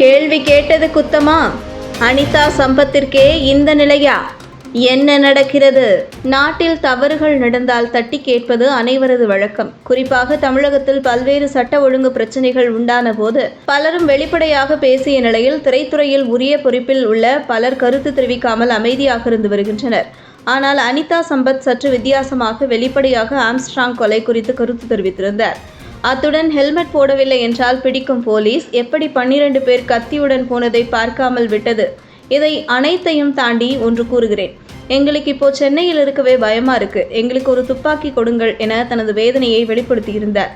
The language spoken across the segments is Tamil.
கேள்வி கேட்டது குத்தமா? அனிதா சம்பத்திற்கே இந்த நிலையா? என்ன நடக்கிறது? நாட்டில் தவறுகள் நடந்தால் தட்டி கேட்பது அனைவரது வழக்கம். குறிப்பாக தமிழகத்தில் பல்வேறு சட்ட ஒழுங்கு பிரச்சனைகள் உண்டான போது பலரும் வெளிப்படையாக பேசிய நிலையில் திரைத்துறையில் உரிய பொறுப்பில் உள்ள பலர் கருத்து தெரிவிக்காமல் அமைதியாக இருந்து வருகின்றனர். ஆனால் அனிதா சம்பத் சற்று வித்தியாசமாக வெளிப்படையாக ஆம்ஸ்ட்ராங் கொலை குறித்து கருத்து தெரிவித்திருந்தார். அத்துடன் ஹெல்மெட் போடவில்லை என்றால் பிடிக்கும் போலீஸ் எப்படி பன்னிரண்டு பேர் கத்தியுடன் போனதை பார்க்காமல் விட்டது. இதை அனைத்தையும் தாண்டி ஒன்று கூறுகிறேன். எங்களுக்கு இப்போ சென்னையில் இருக்கவே பயமா இருக்கு. எங்களுக்கு ஒரு துப்பாக்கி கொடுங்கள் என தனது வேதனையை வெளிப்படுத்தியிருந்தார்.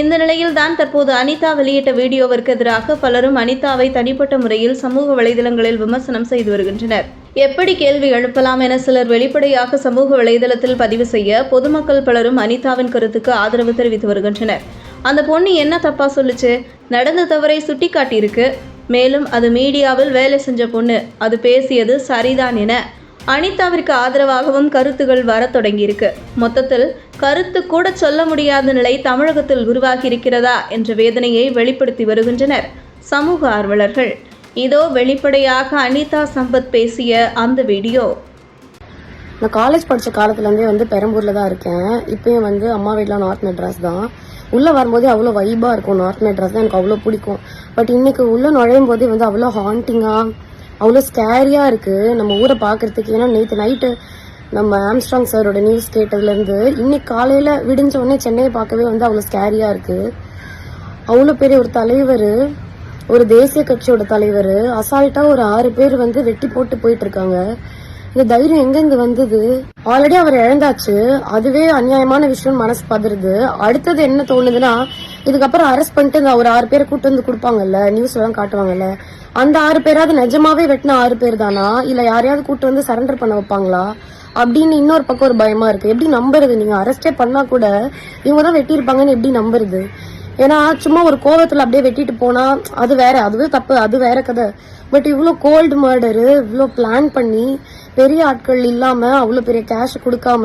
இந்த நிலையில் தான் தற்போது அனிதா வெளியிட்ட வீடியோவிற்கு எதிராக பலரும் அனிதாவை தனிப்பட்ட முறையில் சமூக வலைதளங்களில் விமர்சனம் செய்து வருகின்றனர். எப்படி கேள்வி எழுப்பலாம் என சிலர் வெளிப்படையாக சமூக வலைதளத்தில் பதிவு செய்ய பொதுமக்கள் பலரும் அனிதாவின் கருத்துக்கு ஆதரவு தெரிவித்து வருகின்றனர். அந்த பொண்ணு என்ன தப்பாக சொல்லுச்சு? நடந்த தவறை சுட்டி காட்டியிருக்கு மேலும் அது மீடியாவில் வேலை செஞ்ச பொண்ணு. அது பேசியது சரிதான் என அனிதாவிற்கு ஆதரவாகவும் கருத்துகள் வரத் தொடங்கியிருக்கு. மொத்தத்தில் கருத்து கூட சொல்ல முடியாத நிலை தமிழகத்தில் உருவாகியிருக்கிறதா என்ற வேதனையை வெளிப்படுத்தி வருகின்றனர் சமூக ஆர்வலர்கள். இதோ வெளிப்படையாக அனிதா சம்பத் பேசிய அந்த வீடியோ. நான் காலேஜ் படித்த காலத்துலேருந்தே வந்து பெரம்பூரில் தான் இருக்கேன். இப்போயும் வந்து அம்மா வீட்டில் நார்த் மெட்ராஸ் தான். உள்ளே வரும்போதே அவ்வளோ வைபாக இருக்கும். நார்த் மெட்ராஸ் தான் எனக்கு அவ்வளோ பிடிக்கும். பட் இன்னைக்கு உள்ளே நுழையும் போதே வந்து அவ்வளோ ஹாண்டிங்காக அவ்வளோ ஸ்கேரியாக இருக்குது நம்ம ஊரை பார்க்குறதுக்கு. ஏன்னா நேற்று நைட்டு நம்ம ஆம்ஸ்ட்ராங் சாரோட நியூஸ் கேட்டதுலேருந்து இன்னைக்கு காலையில் விடிஞ்ச உடனே சென்னையை பார்க்கவே வந்து அவ்வளோ ஸ்கேரியாக இருக்குது அவ்வளோ பெரிய ஒரு தலைவர் ஒரு தேசிய கட்சியோட தலைவர் அசால்ட்டாக ஒரு ஆறு பேர் வந்து வெட்டி போட்டு போயிட்டு இருக்காங்க. இந்த தைரியம் எங்கெங்க வந்தது? ஆல்ரெடி அவர் இழந்தாச்சு. அதுவே அநியாயமான விஷயம் மனசு பதறுது. அடுத்தது என்ன தோணுதுன்னா இதுக்கப்புறம் அரெஸ்ட் பண்ணிட்டு இந்த ஒரு ஆறு பேரை கூட்டு வந்து கொடுப்பாங்கல்ல நியூஸ் எல்லாம் காட்டுவாங்கல்ல அந்த ஆறு பேராவது நிஜமாவே வெட்டின ஆறு பேர் தானா? இல்ல யாரையாவது கூட்டு வந்து சரண்டர் பண்ண வைப்பாங்களா? அப்படின்னு இன்னொரு பக்கம் ஒரு பயமா இருக்கு. எப்படி நம்புறது? நீங்க அரெஸ்டே பண்ணா கூட இவங்க தான் வெட்டியிருப்பாங்கன்னு எப்படி நம்புறது? ஏன்னா சும்மா ஒரு கோவத்துல அப்படியே வெட்டிட்டு போனா அது வேற. அதுவே தப்பு. அது வேற கதை. பட் இவ்வளோ கோல்டு மர்டரு இவ்வளோ பிளான் பண்ணி பெரிய ஆட்கள் இல்லாம அவ்வளோ பெரிய கேஷ் கொடுக்காம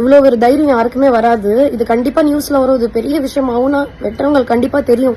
இவ்வளோ ஒரு தைரியம் யாருக்குமே வராது. இது கண்டிப்பா நியூஸ்ல வரும். இது பெரிய விஷயம் ஆகும்னா வெட்டுறவங்களுக்கு கண்டிப்பா தெரியும்.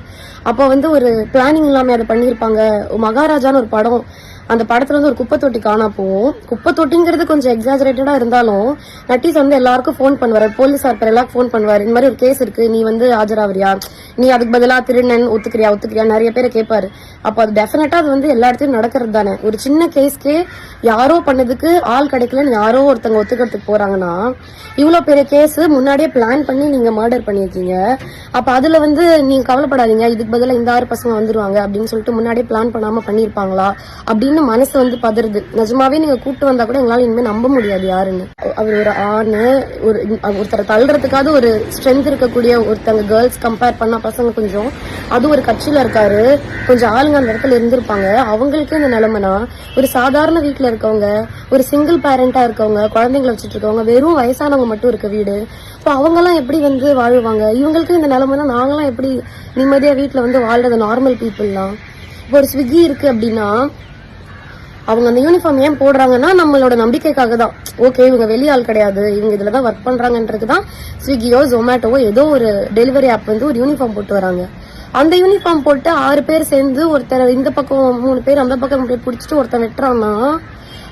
அப்போ வந்து ஒரு பிளானிங் இல்லாம அதை பண்ணியிருப்பாங்க. மகாராஜான்னு ஒரு படம் அந்த படத்துல வந்து ஒரு குப்பை தொட்டி காணா போவோம் குப்பை தொட்டிங்கிறது கொஞ்சம் எக்ஸாஜரேட்டடா இருந்தாலும் நட்டீஸ் வந்து எல்லாருக்கும் ஃபோன் பண்ணுவார். போலீஸார் பேர் எல்லாம் ஃபோன் பண்ணுவார். இந்த மாதிரி ஒரு கேஸ் இருக்கு. நீ வந்து ஆஜராவறியா? நீ அதுக்கு பதிலா திருநன் ஒத்துக்கிறியா? ஒத்துக்கிறியா? நிறைய பேரை கேட்பாரு. அப்போ அது டெஃபினட்டா அது வந்து எல்லா இடத்துலயும் நடக்கிறது தானே. ஒரு சின்ன கேஸ்க்கே யாரோ பண்ணதுக்கு ஆள் கிடைக்கலன்னு யாரோ ஒருத்தங்க ஒத்துக்கிறதுக்கு போறாங்கன்னா இவ்வளவு பெரிய கேஸ் முன்னாடியே பிளான் பண்ணி நீங்க மர்டர் பண்ணிருக்கீங்க அப்ப அதுல வந்து நீங்க கவலைப்படாதீங்க. இதுக்கு பதிலா இந்த ஆறு பசங்க வந்துருவாங்க அப்படின்னு சொல்லிட்டு முன்னாடியே பிளான் பண்ணாம பண்ணிருப்பாங்களா அப்படின்னு மனசு வந்து பதறுது. நிஜமாவே நீங்க கூட்டு வந்தா கூட எங்களால இனிமே நம்ப முடியாது யாருன்னு. அவர் ஒரு ஆணு ஒரு ஒருத்தரை தள்ளுறதுக்காவது ஒரு ஸ்ட்ரென்த் இருக்கக்கூடிய ஒருத்தங்க கேர்ள்ஸ் கம்பேர் பண்ணா பசங்க கொஞ்சம். அது ஒரு கட்சியில இருக்காரு. கொஞ்சம் ஆளுங்க அந்த இடத்துல இருந்திருப்பாங்க. அவங்களுக்கே இந்த நிலைமைனா ஒரு சாதாரண வீட்டுல இருக்கவங்க ஒரு சிங்கிள் பேரண்டா இருக்கவங்க குழந்தைங்களை வச்சுட்டு இருக்கவங்க வெறும் வயசானவங்க மட்டும் இருக்க வீடு. இப்போ அவங்கெல்லாம் எப்படி வந்து வாழ்வாங்க? இவங்களுக்கு இந்த நிலைமைனா நாங்களாம் எப்படி நிம்மதியா வீட்டில் வந்து வாழ்றது நார்மல் பீப்புள்லாம் இப்போ ஒரு ஸ்விக்கி இருக்கு அப்படின்னா அவங்க அந்த யூனிஃபார்ம் ஏன் போடுறாங்கன்னா நம்மளோட நம்பிக்கைக்காக தான் ஓகே இவங்க வெளியாள் கிடையாது. இவங்க இதுல தான் ஒர்க் பண்றாங்கன்றது தான் ஸ்விக்கியோ ஜொமேட்டோவோ ஏதோ ஒரு டெலிவரி ஆப் வந்து ஒரு யூனிஃபார்ம் போட்டு வராங்க. அந்த யூனிஃபார்ம் போட்டு ஆறு பேர் சேர்ந்து ஒருத்தர் இந்த பக்கம் மூணு பேர் அந்த பக்கம் மூணு பிடிச்சிட்டு ஒருத்தன் வெட்டுறான்னா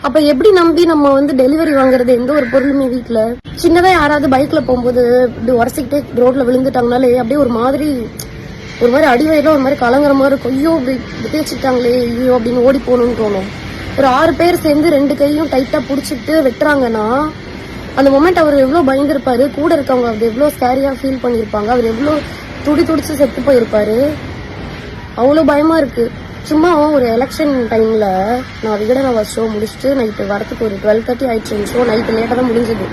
அப்ப எப்படி நம்பி நம்ம வந்து டெலிவரி வாங்குறது எந்த ஒரு பொருளுமே வீட்டுல சின்னதா யாராவது பைக்ல போகும்போது இப்படி உரசிக்கிட்டே ரோட்ல விழுந்துட்டாங்கனாலே அப்படியே ஒரு மாதிரி ஒரு மாதிரி அடிவயிறுல ஒரு மாதிரி கலங்குற மாதிரி இருக்கும். ஐயோ இப்படி தேய்ச்சிட்டாங்களே ஐயோ அப்படின்னு ஓடி போகணும்னு தோணும். ஒரு ஆறு பேர் சேர்ந்து ரெண்டு கையும் டைட்டா புடிச்சிட்டு வெட்டுறாங்கன்னா அந்த மொமெண்ட் அவர் எவ்வளவு பயந்துருப்பாரு? கூட இருக்கவங்க அவர் எவ்வளவு ஸ்கேரியா ஃபீல் பண்ணிருப்பாங்க? அவர் எவ்வளவு துடி துடிச்சு செத்து போயிருப்பாரு? அவ்வளவு பயமா இருக்கு. சும்மா ஒரு எலெக்ஷன் டைம்ல நான் விகடனவா ஷோ முடிச்சுட்டு நைட்டு வரத்துக்கு ஒரு டுவெல் தேர்ட்டி ஆயிடுச்சு. ஷோ நைட்டு லேட்டாக தான் முடிஞ்சது.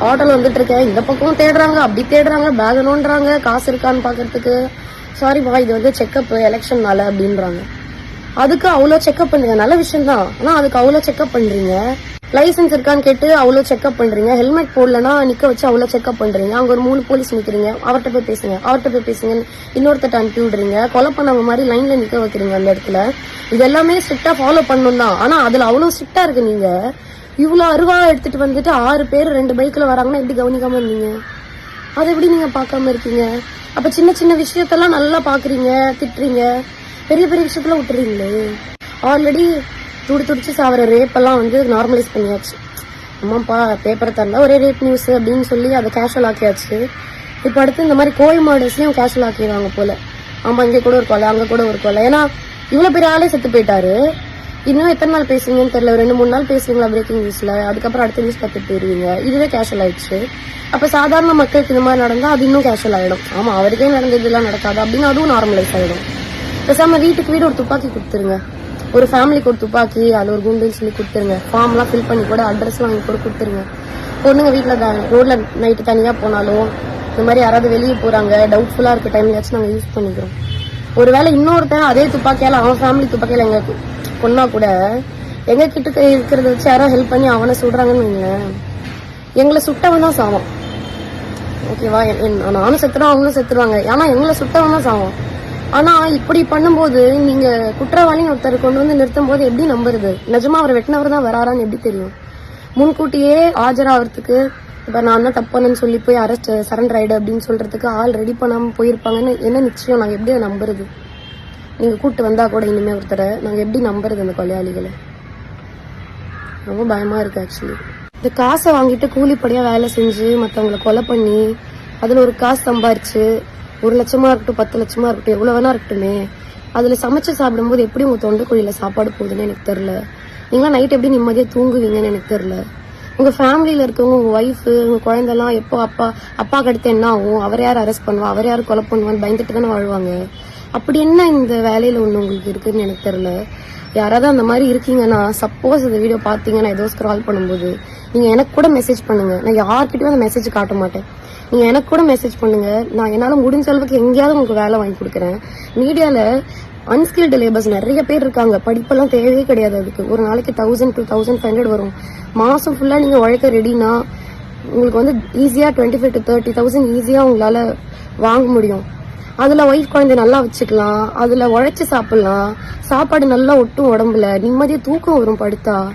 ஆட்டோல வந்துட்டு இருக்கேன். இந்த பக்கம் தேடுறாங்க. அப்படி தேடுறாங்க. பேக் நோண்டுறாங்க. காசு இருக்கான்னு பாக்குறதுக்கு. சாரிப்பா இது வந்து செக்கப் எலெக்ஷன்னால அப்படின்றாங்க. அதுக்கு அவ்வளோ செக்அப் பண்றீங்க நல்ல விஷயம் தான் ஆனால் அதுக்கு அவ்வளோ செக்அப் பண்றீங்க. லைசன்ஸ் இருக்கான்னு கேட்டு அவ்வளோ செக்அப் பண்றீங்க. ஹெல்மெட் போடலன்னா நிக்க வச்சு அவ்வளோ செக்அப் பண்றீங்க. அங்க ஒரு மூணு போலீஸ் நிக்கிறீங்க. அவர்கிட்ட போய் பேசுங்க. அவர்கிட்ட போய் பேசுங்க. இன்னொருத்தட்ட அனுப்பி விடுறீங்க. கொலை பண்ணவங்க மாதிரி லைன்ல நிக்க வைக்கிறீங்க அந்த இடத்துல. இது எல்லாமே ஸ்ட்ரிக்டா ஃபாலோ பண்ணணும் தான். ஆனா அதுல அவ்வளோ ஸ்ட்ரிக்டா இருக்கு நீங்க. இவ்வளோ அருவா எடுத்துட்டு வந்துட்டு ஆறு பேர் ரெண்டு பைக்ல வராங்கன்னா எப்படி கவனிக்காம இருந்தீங்க? அதை எப்படி நீங்க பார்க்காம இருக்கீங்க? அப்ப சின்ன சின்ன விஷயத்தெல்லாம் நல்லா பாக்குறீங்க திட்டுறீங்க. பெரிய பெரிய விஷயத்துல விட்டுறீங்களே. ஆல்ரெடி துடி துடிச்சு சாவர ரேப்பெல்லாம் வந்து நார்மலைஸ் பண்ணியாச்சு. அம்மாப்பா பேப்பரை தரல ஒரே ரேப் நியூஸ் அப்படின்னு சொல்லி அதை கேஷுவல் ஆக்கியாச்சு. இப்போ அடுத்து இந்த மாதிரி கோயில் மாடல்ஸ்லையும் கேஷுவல் ஆக்கிடுவாங்க போல. ஆமாம் இங்கே கூட ஒரு கொலை அங்கே கூட ஒரு கொலை. ஏன்னா இவ்வளோ பெரிய ஆளே செத்து போயிட்டாரு. இன்னும் எத்தனை நாள் பேசுவீங்கன்னு தெரியல. ரெண்டு மூணு நாள் பேசுவீங்களா பிரேக்கிங் நியூஸில் அதுக்கப்புறம் அடுத்த நியூஸ் பார்த்துட்டு போயிருவீங்க. இதுவே கேஷுவல் ஆயிடுச்சு. அப்போ சாதாரண மக்களுக்கு இந்த மாதிரி நடந்தால் அது இன்னும் கேஷுவல் ஆகிடும் ஆமாம் அவருக்கே நடந்ததெல்லாம் நடக்காது அப்படின்னு அதுவும் நார்மலைஸ் ஆகிடும் பேசாம வீட்டுக்கு வீடு ஒரு துப்பாக்கி கொடுத்துருங்க. ஒரு ஃபேமிலிக்கு ஒரு துப்பாக்கி அது ஒரு குண்டுன்னு சொல்லி கொடுத்துருங்க. ஃபார்ம் எல்லாம் ஃபில் பண்ணி கூட அட்ரஸ் வாங்கி கூட கொடுத்துருங்க. பொண்ணுங்க வீட்டுல ரோட்ல நைட்டு தனியா போனாலும் இந்த மாதிரி யாராவது வெளியே போறாங்க டவுட்ஃபுல்லா இருக்க டைம்லயாச்சும் நாங்க யூஸ் பண்ணிக்கிறோம். ஒருவேளை இன்னொருத்தன் அதே துப்பாக்கியால அவன் ஃபேமிலி துப்பாக்கியால எங்க பொண்ணா கூட எங்க கிட்ட இருக்கிறத வச்சு யாரோ ஹெல்ப் பண்ணி அவனை சுடுறாங்கன்னு வைங்களேன். எங்களை சுட்டவன் தான் சாவான் ஓகேவா என்- நானும் செத்துறோம் அவங்களும் செத்துருவாங்க. ஏன்னா எங்களை சுட்டவன் தான் சாவோம். ஆனா இப்படி பண்ணும்போது நீங்க குற்றவாளின்னு ஒருத்தர் கொண்டு வந்து நிறுத்தும் போது எப்படி நம்புறது? நிஜமா அவர் வெட்டினவர் தான் வராரான்னு எப்படி தெரியும்? முன்கூட்டியே ஆஜராகிறதுக்கு இப்ப நான் தான் தப்பு பண்ணேன்னு சொல்லி போய் அரெஸ்ட் சரண்டர் ஆயிடு அப்படின்னு சொல்றதுக்கு ஆள் ரெடி பண்ணாம போயிருப்பாங்கன்னு என்ன நிச்சயம்? நாங்க எப்படி அதை நம்புறது? நீங்க கூட்டு வந்தா கூட இனிமே ஒருத்தரை நாங்க எப்படி நம்புறது அந்த கொலையாளிகளை? ரொம்ப பயமா இருக்கு ஆக்சுவலி இந்த காசை வாங்கிட்டு கூலிப்படியா வேலை செஞ்சு மத்தவங்களை கொலை பண்ணி அதுல ஒரு காசு சம்பாரிச்சு ஒரு லட்சமா இருக்கட்டும் பத்து லட்சமா இருக்கட்டும் எவ்வளவு வேணா இருக்கட்டுமே. அதுல சமைச்சு சாப்பிடும்போது எப்படி உங்க தொண்டை குழியில சாப்பாடு போகுதுன்னு எனக்கு தெரியல. நீங்களா நைட் எப்படி நிம்மதியா தூங்குவீங்கன்னு எனக்கு தெரியல. உங்க ஃபேமிலியில இருக்கவங்க உங்க ஒய்ஃப் உங்க குழந்தெல்லாம் எப்போ அப்பா அப்பா கடுத்து என்ன ஆகும்? அவர் யார் அரெஸ்ட் பண்ணுவா? அவர் யார் கொலை பண்ணுவான்னு பயந்துட்டு தானே வாழ்வாங்க. அப்படி என்ன இந்த வேலையில ஒண்ணு உங்களுக்கு இருக்குன்னு எனக்கு தெரியல. யாராவது அந்த மாதிரி இருக்கீங்கன்னா சப்போஸ் இந்த வீடியோ பார்த்தீங்கன்னா ஏதோ ஸ்க்ரால் பண்ணும்போது நீங்க எனக்கு கூட மெசேஜ் பண்ணுங்க. நான் யார்கிட்டயும் அந்த மெசேஜ் காட்ட மாட்டேன். நீங்க எனக்கு கூட மெசேஜ் பண்ணுங்க. நான் என்னால முடிஞ்ச அளவுக்கு எங்கேயாவது உங்களுக்கு வேலை வாங்கி கொடுக்குறேன். மீடியால அன்ஸ்கில்டு லேபர்ஸ் நிறைய பேர் இருக்காங்க. படிப்பெல்லாம் தேவையே கிடையாது அதுக்கு. ஒரு நாளைக்கு thousand two thousand five hundred வரும். மாசம் ஃபுல்லா நீங்க உழைக்க ரெடினா உங்களுக்கு வந்து ஈஸியா twenty five to thirty thousand ஈஸியா உங்களால வாங்க முடியும். அதுல ஒய்ஃப் குழந்தை நல்லா வச்சுக்கலாம். அதுல உழைச்சு சாப்பிடலாம். சாப்பாடு நல்லா ஒட்டும் உடம்புல. நிம்மதியா தூக்கம் வரும் படுத்தா.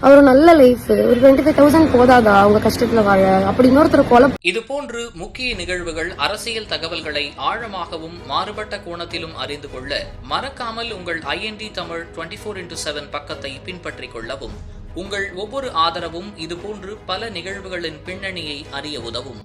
அவர் நல்ல லைஃப் ஒரு டுவெண்ட்டி ஃபைவ் தௌசண்ட் போதாதா? அவங்க கஷ்டத்துல வாழ. அப்படி இன்னொருத்தர் கொலை இதுபோன்று முக்கிய நிகழ்வுகள் அரசியல் தகவல்களை ஆழமாகவும் மாறுபட்ட கோணத்திலும் அறிந்து கொள்ள மறக்காமல் உங்கள் INT Tamil twenty four into seven பக்கத்தை பின்பற்றிக் கொள்ளவும். உங்கள் ஒவ்வொரு ஆதரவும் இதுபோன்று பல நிகழ்வுகளின் பின்னணியை அறிய உதவும்.